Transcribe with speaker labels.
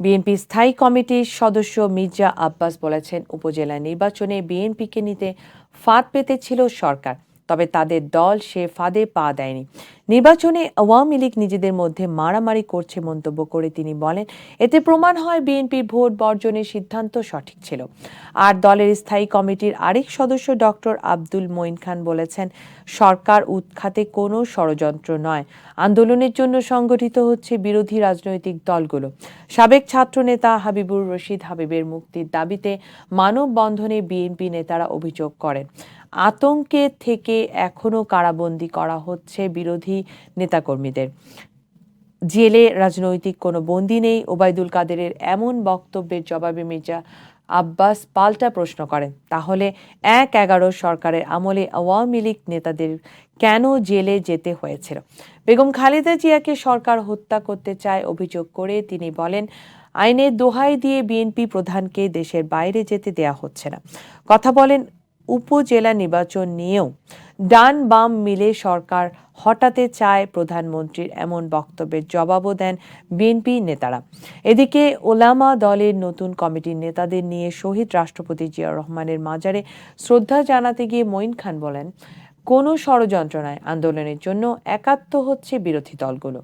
Speaker 1: BNP স্থায়ী কমিটির সদস্য মির্জা আব্বাস বলেছেন, উপজেলা নির্বাচনে বিএনপিকে নিতে ফাঁদ পেতেছিল সরকার, তবে তাদের দল সে ফাঁদে পা দেয়নি। নির্বাচনে আওয়ামী লীগ নিজেদের মধ্যে মারামারি করছে মন্তব্য করে তিনি বলেন, এতে প্রমাণ হয় বিএনপির ভোট বর্জনের সিদ্ধান্ত সঠিক ছিল। আর দলের স্থায়ী কমিটির আরেক সদস্য ডক্টর আব্দুল মঈন খান বলেছেন, সরকার উৎখাতে কোনো ষড়যন্ত্র নয়। আন্দোলনের জন্য সংগঠিত হচ্ছে বিরোধী রাজনৈতিক দলগুলো। সাবেক ছাত্রনেতা হাবিবুর রশিদ হাবিবের মুক্তির দাবিতে মানববন্ধনে বিএনপি নেতারা অভিযোগ করেন, আতঙ্কে থেকে এখনও কারাবন্দী করা হচ্ছে বিরোধী নেতাকর্মীদের। জেলে রাজনৈতিক কোনো বন্দী নেই। ওবায়দুল কাদেরের এমন বক্তব্যের জবাবে মির্জা আব্বাস পাল্টা প্রশ্ন করেন, তাহলে এক এগারো সরকারের আমলে আওয়ামী লীগ নেতাদের কেন জেলে যেতে হয়েছিল? বেগম খালেদা জিয়াকে সরকার হত্যা করতে চায় অভিযোগ করে তিনি বলেন, আইনের দোহাই দিয়ে বিএনপি প্রধানকে দেশের বাইরে যেতে দেয়া হচ্ছে না। কথা বলেন উপজেলা নির্বাচন নিয়েও ডান বাম মিলে সরকার হটাতে চায় প্রধানমন্ত্রীর এমন বক্তব্যের জবাবও দেন বিএনপি নেতারা। এদিকে ওলামা দলের নতুন কমিটির নেতাদের নিয়ে শহীদ রাষ্ট্রপতি জিয়াউর রহমানের মাজারে শ্রদ্ধা জানাতে গিয়ে মঈন খান বলেন, কোনো ষড়যন্ত্র নয়, আন্দোলনের জন্য একাত্ম হচ্ছে বিরোধী দলগুলো।